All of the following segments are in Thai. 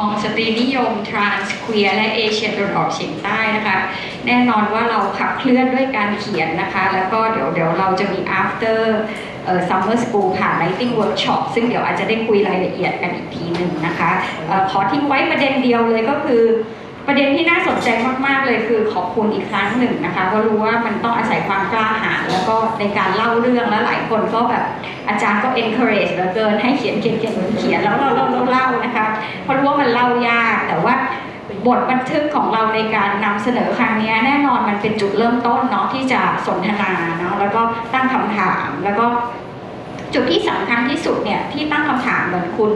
องสตรีนิยมทรานส์เควียและเอเชียตะวันออกเฉียงใต้นะคะ แน่นอนว่าเราขับเคลื่อนด้วยการเขียนนะคะ แล้วก็เดี๋ยวเดี๋ยวเราจะมี after เอ่อ summer school ผ่าน writing workshop ซึ่งเดี๋ยวอาจจะได้คุยรายละเอียดกันอีกทีหนึ่งนะคะออขอทิ้งไว้ประเด็นเดียวเลยก็คือประเด็นที่น่าสนใจมากๆเลยคือขอบคุณอีกครั้งหนึ่งนะคะเพราะรู้ว่ามันต้องอาศัยความกล้าหาญแล้วก็ในการเล่าเรื่องแล้วหลายคนก็แบบอาจารย์ก็ encourage เหลือเกินให้เขียนเขียนเขียนเขียนเขียนแล้วเราเราเราเล่า บทบันทึกของเราในการนำเสนอครั้งนี้แน่นอนมันเป็นจุดเริ่มต้นเนาะที่จะสนทนาเนาะแล้วก็ตั้งคำถามแล้วก็จุดที่สำคัญที่สุดเนี่ยที่ตั้งคำถามเหมือนคุณ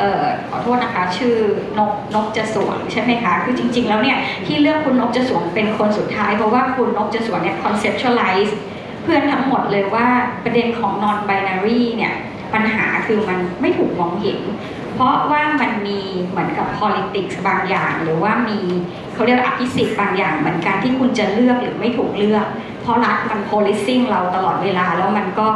ออขอโทษนะคะชื่อนกนกจะสวงใช่ไหมคะคือจริง ๆ แล้วเนี่ยที่เลือกคุณนกจะสวงเป็นคนสุดท้าย เพราะว่าคุณนกจะสวงเนี่ย conceptualize เพื่อนทั้งหมดเลยว่าประเด็นของ non binary เนี่ยปัญหาคือมันไม่ถูกมองเห็น เพราะว่ามันมีเหมือนกับ politics บางอย่าง หรือว่ามีเขาเรียกว่าอภิสิทธิ์บางอย่างเหมือนการที่คุณจะเลือกหรือไม่ถูกเลือก เพราะรัฐมัน policing เราตลอดเวลาแล้วมันก็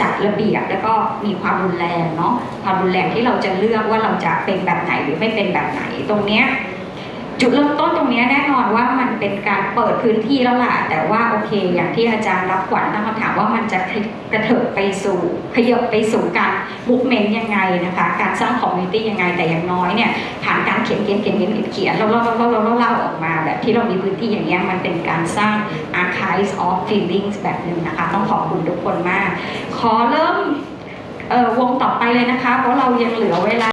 จัดระเบียบแล้วก็มีความรุนแรงเนาะความรุนแรงที่เราจะเลือกว่าเราจะเป็นแบบไหนหรือไม่เป็นแบบไหนตรงเนี้ยจุดเริ่มต้น นี้ยแน่นอนว่ามันเป็นการเปิดพื้นที่แล้วล่ะ แต่ว่าโอเค อย่างที่อาจารย์รับขวัญตั้งคำถามว่ามันจะกระเถิบไปสู่ขยบไปสู่การบุกเมนยังไงนะคะ การสร้างคอมมูนิตี้ยังไงแต่อย่างน้อยเนี่ยผ่านการเขียนเขียนเขียนเขียนเขียนเขียนแล้วเล่าเล่าเล่าเล่าเล่าออกมา แบบที่เรามีพื้นที่อย่างเงี้ยมันเป็นการสร้าง archives of feelings แบบหนึ่งนะคะ ต้องขอบคุณทุกคนมาก ขอเริ่มวงต่อไปเลยนะคะ เพราะเรายังเหลือเวลา